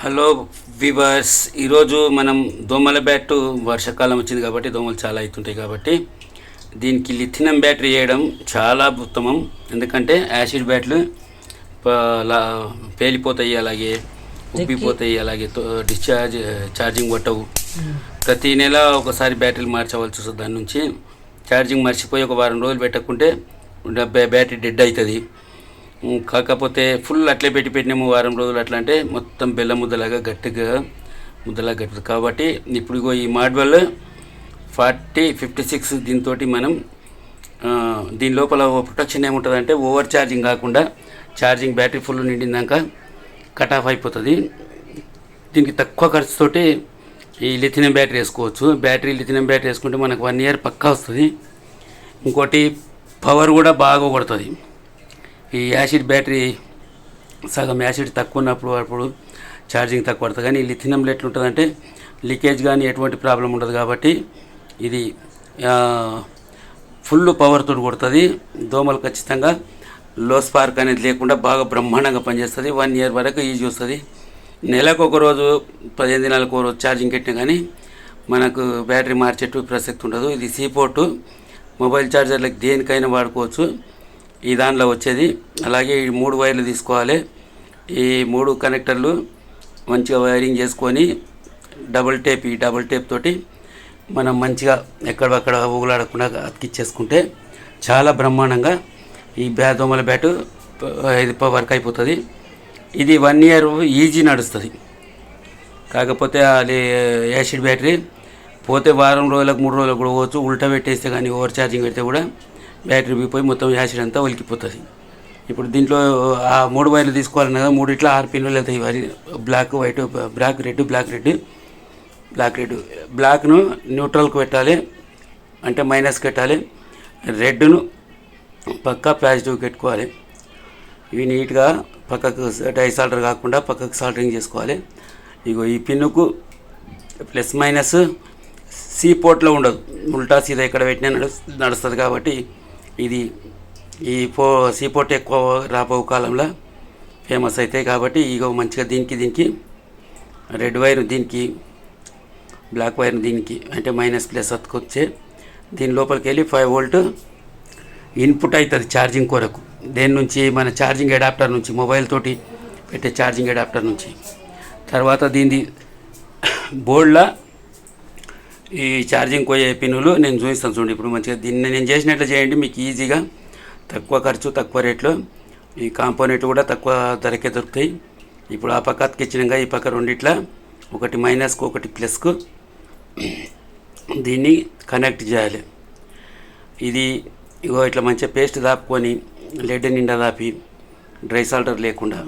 Hello viewers ఈరోజు మనం దోమల బ్యాట్ వర్షాకాలం వచ్చింది కాబట్టి దోమలు చాలా అవుతుంటాయి కాబట్టి దీనికి లిథినం బ్యాటరీ వేయడం చాలా ఉత్తమం. ఎందుకంటే యాసిడ్ బ్యాట్లు పేలిపోతాయి అలాగే ఉబ్బిపోతాయి అలాగే డిశ్చార్జ్ ఛార్జింగ్ కొట్టవు ప్రతి నెల ఒకసారి బ్యాటరీలు మార్చవలసి వస్తుంది. దాని నుంచి ఛార్జింగ్ మర్చిపోయి ఒక వారం రోజులు పెట్టకుంటే బ్యా- బ్యాటరీ డెడ్ అవుతుంది. కాకపోతే ఫుల్ అట్లే పెట్టి పెట్టినాము వారం రోజులు అట్లా అంటే మొత్తం బెల్లం ముద్దలాగా గట్టిగా ముద్దలాగా గట్టి కాబట్టి ఇప్పుడు ఈ మాడ్వల్ ఫార్టీ ఫిఫ్టీ సిక్స్ దీంతో మనం దీని లోపల ప్రొటెక్షన్ ఏముంటుందంటే ఓవర్ ఛార్జింగ్ కాకుండా ఛార్జింగ్ బ్యాటరీ ఫుల్ నిండినాక కట్ ఆఫ్ అయిపోతుంది. దీనికి తక్కువ ఖర్చుతోటి ఈ లిథినియం బ్యాటరీ వేసుకోవచ్చు. బ్యాటరీ లిథినం బ్యాటరీ వేసుకుంటే మనకు వన్ ఇయర్ పక్కా వస్తుంది. ఇంకోటి పవర్ కూడా బాగా కొడుతుంది. ఈ యాసిడ్ బ్యాటరీ సగం యాసిడ్ తక్కువ ఉన్నప్పుడు అప్పుడు ఛార్జింగ్ తక్కువ పడుతుంది. కానీ లిథినంలో ఎట్లుంటుందంటే లీకేజ్ కానీ ఎటువంటి ప్రాబ్లం ఉండదు కాబట్టి ఇది ఫుల్ పవర్తో కొడుతుంది. దోమలు ఖచ్చితంగా లో స్పార్క్ అనేది లేకుండా బాగా బ్రహ్మాండంగా పనిచేస్తుంది. వన్ ఇయర్ వరకు ఈజీ వస్తుంది. నెలకు ఒక రోజు పదిహేను దినాలకు ఒక రోజు ఛార్జింగ్ పెట్టినా కానీ మనకు బ్యాటరీ మార్చేట్టు ప్రసక్తి ఉండదు. ఇది సీ పోర్టు మొబైల్ ఛార్జర్లకు దేనికైనా వాడుకోవచ్చు. ఈ దానిలో వచ్చేది. అలాగే ఈ మూడు వైర్లు తీసుకోవాలి. ఈ మూడు కనెక్టర్లు మంచిగా వైరింగ్ చేసుకొని డబుల్ టేప్ ఈ డబుల్ టేప్ తోటి మనం మంచిగా ఎక్కడక్కడ ఊగులాడకుండా అతికిచ్చేసుకుంటే చాలా బ్రహ్మాండంగా ఈ బ్యా దోమల బ్యాటు ఇది వర్క్ అయిపోతుంది. ఇది వన్ ఇయర్ ఈజీ నడుస్తుంది. కాకపోతే అది యాసిడ్ బ్యాటరీ పోతే వారం రోజులకు మూడు రోజులకు కూడా పోవచ్చు. ఉల్టా పెట్టేస్తే కానీ ఓవర్ ఛార్జింగ్ పెడితే కూడా బ్యాటరీ పోయి మొత్తం యాసిడ్ అంతా ఒలికిపోతుంది. ఇప్పుడు దీంట్లో ఆ మూడు వైర్లు తీసుకోవాలన్నా కదా మూడు ఇట్లా ఆరు పిన్లు వెళ్తాయి. వరి black white black red black red black red. బ్లాక్ను న్యూట్రల్కి పెట్టాలి అంటే మైనస్ పెట్టాలి రెడ్ను పక్కా పాజిటివ్ పెట్టుకోవాలి. ఇవి నీట్గా పక్కకు డై సాల్టర్ కాకుండా పక్కకు సాల్టరింగ్ చేసుకోవాలి. ఇగో ఈ పిన్నుకు ప్లస్ మైనస్ సీ పోర్ట్లో ఉండదు. ఉల్టా సీదా ఇక్కడ పెట్టినా నడు నడుస్తుంది కాబట్టి ఇది ఈ పో సీపోర్ట్ ఎక్కువ రాబో కాలంలో ఫేమస్ అవుతాయి కాబట్టి ఇగో మంచిగా దీనికి దీనికి రెడ్ వైర్ దీనికి బ్లాక్ వైర్ దీనికి అంటే మైనస్ ప్లస్ అతుకొచ్చే దీని లోపలికి వెళ్ళి ఫైవ్ వోల్ట్ ఇన్పుట్ అవుతుంది ఛార్జింగ్ కొరకు. దేని నుంచి? మన ఛార్జింగ్ అడాప్టర్ నుంచి మొబైల్ తోటి పెట్టే ఛార్జింగ్ అడాప్టర్ నుంచి. తర్వాత దీని బోర్డ్లో ఈ ఛార్జింగ్ పోయే పిన్నులు నేను చూపిస్తాను చూడండి. ఇప్పుడు మంచిగా దీన్ని నేను చేసినట్లు చేయండి మీకు ఈజీగా. తక్కువ ఖర్చు తక్కువ రేట్లో. ఈ కాంపోనెంట్ కూడా తక్కువ ధరకే దొరుకుతాయి. ఇప్పుడు ఆ పక్క అతికిచ్చినాక ఈ పక్క రెండిట్లా ఒకటి మైనస్కు ఒకటి ప్లస్కు దీన్ని కనెక్ట్ చేయాలి. ఇది ఇగో ఇట్లా మంచిగా పేస్ట్ దాపుకొని లెడ్ నిండా దాపి డ్రై సాల్టర్ లేకుండా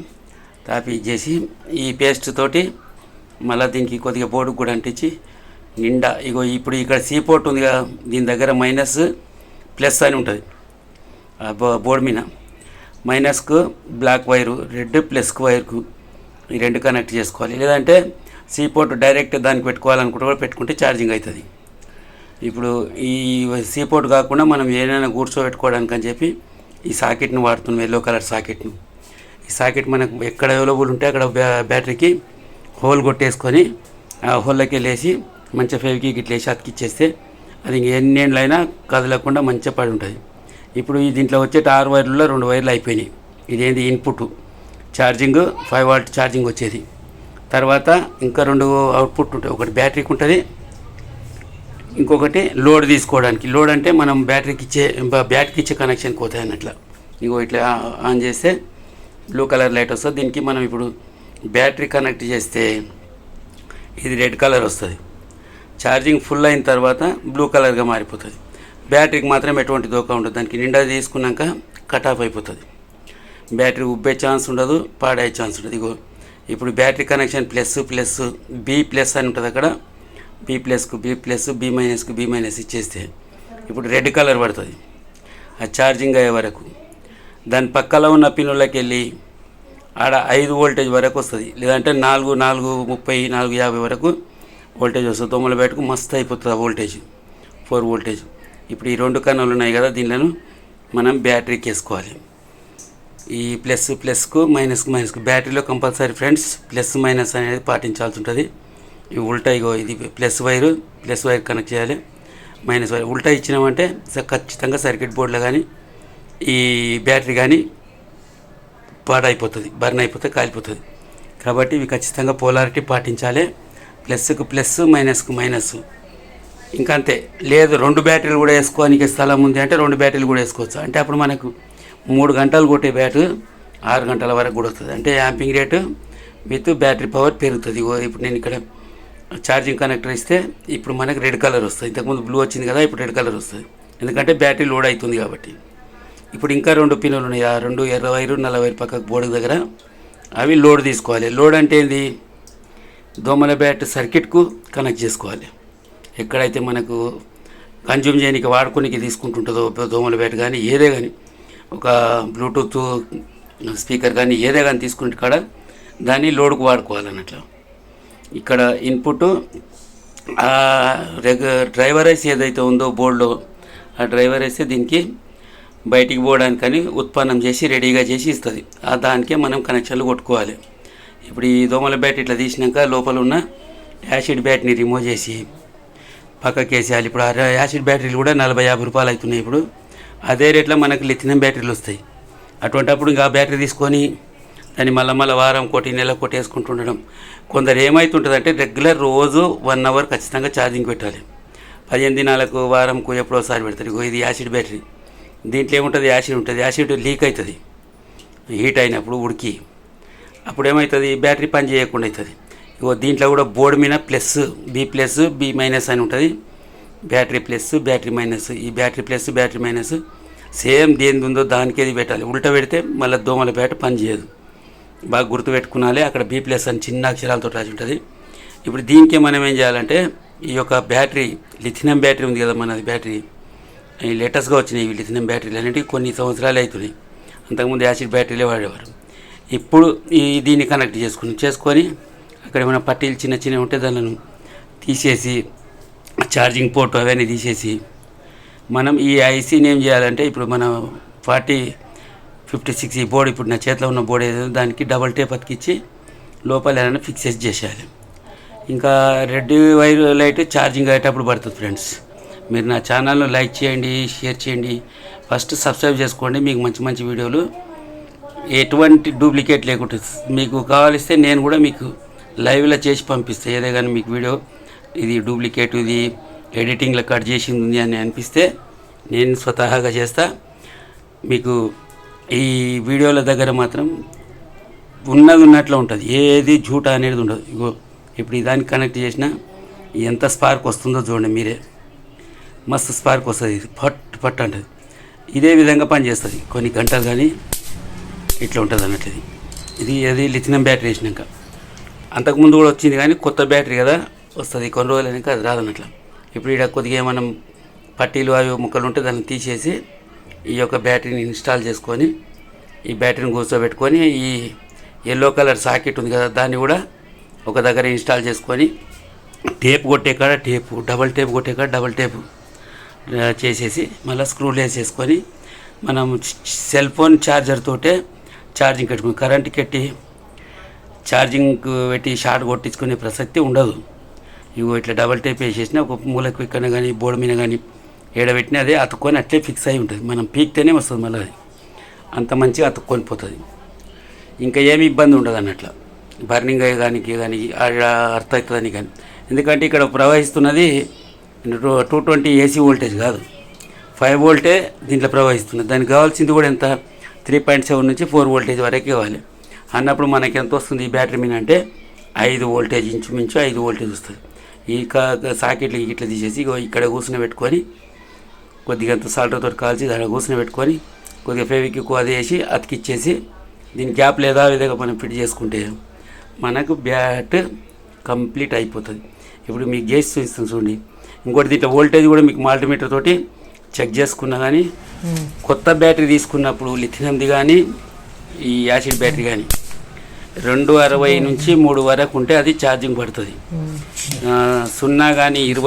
తాపి చేసి ఈ పేస్ట్ తోటి మళ్ళీ దీనికి కొద్దిగా బోర్డుకు కూడా అంటించి నిండా ఇగో ఇప్పుడు ఇక్కడ సీ పోర్ట్ ఉంది కదా దీని దగ్గర మైనస్ ప్లస్ అని ఉంటుంది. బోర్డు మీద. మైనస్కు బ్లాక్ వైరు రెడ్ ప్లస్కు వైర్కు ఈ రెండు కనెక్ట్ చేసుకోవాలి. లేదంటే సీ పోర్ట్ డైరెక్ట్ దానికి పెట్టుకోవాలనుకుంటే కూడా పెట్టుకుంటే ఛార్జింగ్ అవుతుంది ఇప్పుడు ఈ సీ పోర్ట్ కాకుండా మనం ఏదైనా కూర్చోబెట్టుకోవడానికి అని చెప్పి ఈ సాకెట్ని వాడుతున్నాం ఎల్లో కలర్ సాకెట్ను. ఈ సాకెట్ మనకు ఎక్కడ అవైలబుల్ ఉంటే అక్కడ బ్యా- బ్యాటరీకి హోల్ కొట్టేసుకొని ఆ హోల్లోకి వెళ్ళేసి మంచిగా ఫెవికి గిట్ల వేసి అతికిచ్చేస్తే అది ఇంక ఎన్నేళ్ళైనా కదలకుండా మంచిగా పడి ఉంటుంది. ఇప్పుడు ఈ దీంట్లో వచ్చే ఆరు వైర్లలో రెండు వైర్లు అయిపోయినాయి. ఇదేంది input? Charging five volt charging వచ్చేది. తర్వాత ఇంకా రెండు అవుట్పుట్ ఉంటాయి. ఒకటి బ్యాటరీకి ఉంటుంది. ఇంకొకటి లోడ్ తీసుకోవడానికి. లోడ్ అంటే మనం బ్యాటరీకి ఇచ్చే బ్యాటరీకి ఇచ్చే కనెక్షన్కి పోతాయి అన్నట్లు. ఇంకో ఇట్లా ఆన్ చేస్తే బ్లూ కలర్ లైట్ వస్తుంది. దీనికి మనం ఇప్పుడు బ్యాటరీ కనెక్ట్ చేస్తే ఇది రెడ్ కలర్ వస్తుంది. ఛార్జింగ్ ఫుల్ అయిన తర్వాత బ్లూ కలర్గా మారిపోతుంది. బ్యాటరీకి మాత్రం ఎటువంటి దోకా ఉండదు. దానికి నిండా తీసుకున్నాక కట్ ఆఫ్ అయిపోతుంది. బ్యాటరీ ఉబ్బే ఛాన్స్ ఉండదు పాడయ్యే ఛాన్స్ ఉండదు. ఇగో ఇప్పుడు battery connection plus plus B plus అని ఉంటుంది అక్కడ. బి ప్లస్కు బి ప్లస్ బి మైనస్కు బి మైనస్ ఇచ్చేస్తే ఇప్పుడు రెడ్ కలర్ పడుతుంది. ఆ ఛార్జింగ్ అయ్యే వరకు. దాని పక్కలో ఉన్న పిన్నులకి వెళ్ళి ఆడ ఐదు వోల్టేజ్ వరకు వస్తుంది. లేదంటే నాలుగు నాలుగు ముప్పై నాలుగు యాభై వరకు వోల్టేజ్ వస్తుంది. దోమల బయటకు మస్తు అయిపోతుంది ఆ వోల్టేజ్. Four voltage. ఇప్పుడు ఈ రెండు కన్నులు ఉన్నాయి కదా దీనిలను మనం బ్యాటరీకి వేసుకోవాలి ఈ ప్లస్ ప్లస్కు మైనస్కు మైనస్కు బ్యాటరీలో కంపల్సరీ ఫ్రెండ్స్ ప్లస్ మైనస్ అనేది పాటించాల్సి ఉంటుంది. ఇవి ఉల్టా ఇగో ఇది plus wire plus wire connect చేయాలి. Minus wire. ఉల్టా ఇచ్చినామంటే ఖచ్చితంగా సర్క్యూట్ బోర్డులో కానీ ఈ బ్యాటరీ కానీ పాడైపోతుంది బర్న్ అయిపోతే కాలిపోతుంది. కాబట్టి ఇవి ఖచ్చితంగా పోలారిటీ పాటించాలి. ప్లస్కు ప్లస్ మైనస్కు మైనస్ ఇంకా అంతే లేదు రెండు బ్యాటరీలు కూడా వేసుకోనికి స్థలం ఉంది అంటే రెండు బ్యాటరీలు కూడా వేసుకోవచ్చు. అంటే అప్పుడు మనకు మూడు గంటలు కొట్టే బ్యాటు ఆరు గంటల వరకు కూడా వస్తుంది. అంటే amping rate with battery power పెరుగుతుంది. ఇప్పుడు నేను ఇక్కడ ఛార్జింగ్ కనెక్టర్ ఇస్తే ఇప్పుడు మనకు రెడ్ కలర్ వస్తుంది. ఇంతకుముందు బ్లూ వచ్చింది కదా ఇప్పుడు రెడ్ కలర్ వస్తుంది. ఎందుకంటే బ్యాటరీ లోడ్ అవుతుంది కాబట్టి. ఇప్పుడు ఇంకా రెండు పిన్నులు ఉన్నాయి. ఆ రెండు ఎర్ర వైరు నలభై పక్కకు బోర్డు దగ్గర అవి లోడ్ తీసుకోవాలి. లోడ్ అంటే ఏంది? దోమల బ్యాట్ సర్క్యూట్కు కనెక్ట్ చేసుకోవాలి. ఎక్కడైతే మనకు కన్జ్యూమ్ చేయడానికి వాడుకోనికి తీసుకుంటుంటుందో దోమల బ్యాట్ కానీ ఏదే కానీ ఒక బ్లూటూత్ స్పీకర్ కానీ ఏదే కానీ తీసుకుంటే కాడ దాన్ని లోడ్కు వాడుకోవాలన్నట్లు. ఇక్కడ ఇన్పుట్ రెగ్ డ్రైవర్ ఐస్ ఏదైతే ఉందో బోర్డులో ఆ డ్రైవర్ ఐస్ దీనికి బయటికి పోవడానికని ఉత్పన్నం చేసి రెడీగా చేసి ఇస్తుంది. ఆ దానికే మనం కనెక్షన్లు కొట్టుకోవాలి. ఇప్పుడు ఈ దోమల బ్యాట్ ఇట్లా తీసినాక లోపల ఉన్న యాసిడ్ బ్యాట్ని రిమూవ్ చేసి పక్కకి వేసేయాలి. ఇప్పుడు ఆ యాసిడ్ బ్యాటరీలు కూడా నలభై యాభై రూపాయలు అవుతున్నాయి ఇప్పుడు. అదే రేట్లో మనకు లిథినం బ్యాటరీలు వస్తాయి. అటువంటప్పుడు ఇంకా ఆ బ్యాటరీ తీసుకొని దాన్ని మళ్ళీ మళ్ళీ వారం కొట్టి నెల కొట్టి వేసుకుంటుండడం కొందరు ఏమవుతుంటుందంటే రెగ్యులర్ రోజు వన్ అవర్ ఖచ్చితంగా ఛార్జింగ్ పెట్టాలి. పదిహేను దినాలకు వారంకు ఎప్పుడోసారి పెడతారు. ఇది యాసిడ్ బ్యాటరీ. దీంట్లో ఏముంటుంది? యాసిడ్ ఉంటుంది. యాసిడ్ లీక్ అవుతుంది. హీట్ అయినప్పుడు ఉడికి. అప్పుడు ఏమవుతుంది బ్యాటరీ పని చేయకుండా అవుతుంది ఇగో దీంట్లో కూడా బోర్డు మీద plus B plus B minus అని ఉంటుంది. Battery plus battery minus. ఈ battery plus battery minus same దేనిది ఉందో దానికేది పెట్టాలి. ఉల్టా పెడితే మళ్ళీ దోమల బ్యాట పని చేయదు. బాగా గుర్తుపెట్టుకునాలి. అక్కడ బి ప్లస్ అని చిన్న అక్షరాలతో రాసి ఉంటుంది. ఇప్పుడు దీనికి మనం ఏం చేయాలంటే ఈ యొక్క బ్యాటరీ లిథినం బ్యాటరీ ఉంది కదా మనది బ్యాటరీ. ఈ లేటెస్ట్గా వచ్చినాయి లిథినం బ్యాటరీలు అనేవి కొన్ని సంవత్సరాలు అవుతున్నాయి. అంతకుముందు యాసిడ్ బ్యాటరీలే వాడేవారు. ఇప్పుడు ఈ దీన్ని కనెక్ట్ చేసుకుని చేసుకొని అక్కడ ఏమైనా పట్టీలు చిన్న చిన్నవి ఉంటే దానిని తీసేసి ఛార్జింగ్ పోర్ట్ అవన్నీ తీసేసి మనం ఈ ఐసీని ఏం చేయాలంటే ఇప్పుడు మన ఫార్టీ ఫిఫ్టీ సిక్స్ ఈ బోర్డు ఇప్పుడు నా చేతిలో ఉన్న బోర్డు ఏదో దానికి డబల్ టేప్ అతికిచ్చి లోపల ఏమైనా ఫిక్సెస్ చేసేయాలి. ఇంకా రెడ్ వైర్ లైట్ ఛార్జింగ్ అయ్యేటప్పుడు పడుతుంది ఫ్రెండ్స్. మీరు నా ఛానల్ను లైక్ చేయండి షేర్ చేయండి. ఫస్ట్ సబ్స్క్రైబ్ చేసుకోండి. మీకు మంచి మంచి వీడియోలు ఎటువంటి డూప్లికేట్ లేకుండా మీకు కావాలిస్తే నేను కూడా మీకు లైవ్లో చేసి పంపిస్తాను ఏదే కానీ మీకు వీడియో ఇది డూప్లికేట్ ఇది ఎడిటింగ్లో కట్ చేసింది ఉంది అని అనిపిస్తే నేను స్వతహాగా చేస్తా. మీకు ఈ వీడియోల దగ్గర మాత్రం ఉన్నది ఉన్నట్లు ఉంటుంది. ఏది జూట అనేది ఉండదు. ఇగో ఇప్పుడు దానికి కనెక్ట్ చేసినా ఎంత స్పార్క్ వస్తుందో చూడండి మీరే. మస్తు స్పార్క్ వస్తుంది. ఇది పట్ పట్ అంటది. ఇదే విధంగా పనిచేస్తుంది. కొన్ని గంటలు కానీ ఇట్లా ఉంటుంది అన్నట్టు ఇది. ఇది అది లిథినం బ్యాటరీ వేసినాక. అంతకుముందు కూడా వచ్చింది కానీ కొత్త బ్యాటరీ కదా వస్తుంది. కొన్ని రోజులు అయినాక అది రాదన్నట్ల ఇప్పుడు ఇక్కడ కొద్దిగా మనం పట్టీలు అవి ముక్కలు ఉంటే దాన్ని తీసేసి ఈ యొక్క బ్యాటరీని ఇన్స్టాల్ చేసుకొని ఈ బ్యాటరీని కూర్చోబెట్టుకొని ఈ ఎల్లో కలర్ సాకెట్ ఉంది కదా దాన్ని కూడా ఒక దగ్గర ఇన్స్టాల్ చేసుకొని టేప్ కొట్టే కాడ టేపు డబల్ టేప్ కొట్టే కాడ డబల్ టేపు చేసేసి మళ్ళీ స్క్రూ లేస్ చేసుకొని మనం సెల్ ఫోన్ ఛార్జర్ తోటే ఛార్జింగ్ పెట్టుకుని కరెంట్ కట్టి ఛార్జింగ్ పెట్టి షార్ట్ కొట్టించుకునే ప్రసక్తి ఉండదు. ఇగో ఇట్లా డబల్ టైప్ వేసేసిన ఒక మూలకు ఇక్కడ కానీ బోర్డు మీద కానీ ఏడబెట్టిన అదే అతుక్కొని అట్లే ఫిక్స్ అయి ఉంటుంది. మనం పీక్తేనే వస్తుంది మళ్ళీ అది. అంత మంచిగా అతుక్కొని పోతుంది. ఇంకా ఏమి ఇబ్బంది ఉండదు అన్నట్ల. బర్నింగ్ అయ్యేదానికి కానీ అర్థ అవుతుందని కానీ. ఎందుకంటే ఇక్కడ ప్రవహిస్తున్నది టూ ట్వంటీ ఏసీ వోల్టేజ్ కాదు. ఫైవ్ వోల్టే దీంట్లో ప్రవహిస్తున్నది. దానికి కావాల్సింది కూడా ఎంత? త్రీ పాయింట్ సెవెన్ నుంచి ఫోర్ వోల్టేజ్ వరకు ఇవ్వాలి. అన్నప్పుడు మనకి ఎంత వస్తుంది ఈ బ్యాటరీ మీద అంటే ఐదు వోల్టేజ్ ఇంచుమించు ఐదు వోల్టేజ్ వస్తుంది. ఈ సాకెట్లు ఇట్లా తీసేసి ఇక్కడ కూర్చుని పెట్టుకొని కొద్దిగా అంత సాల్టర్తో కాల్చి దాని కూర్చుని పెట్టుకొని కొద్దిగా ఫేవిక్ అది వేసి అతికిచ్చేసి దీని గ్యాప్ లేదా విధంగా మనం ఫిట్ చేసుకుంటే మనకు బ్యాట్ కంప్లీట్ అయిపోతుంది. ఇప్పుడు మీకు చేసి చూపిస్తాను చూడండి. ఇంకోటి దీంట్లో వోల్టేజ్ కూడా మీకు మల్టీమీటర్ తోటి చెక్ చేసుకున్నా కానీ కొత్త బ్యాటరీ తీసుకున్నప్పుడు లిథినంది కానీ ఈ యాసిడ్ బ్యాటరీ కానీ రెండు అరవై నుంచి మూడు వరకు ఉంటే అది ఛార్జింగ్ పడుతుంది. సున్నా కానీ ఇరవై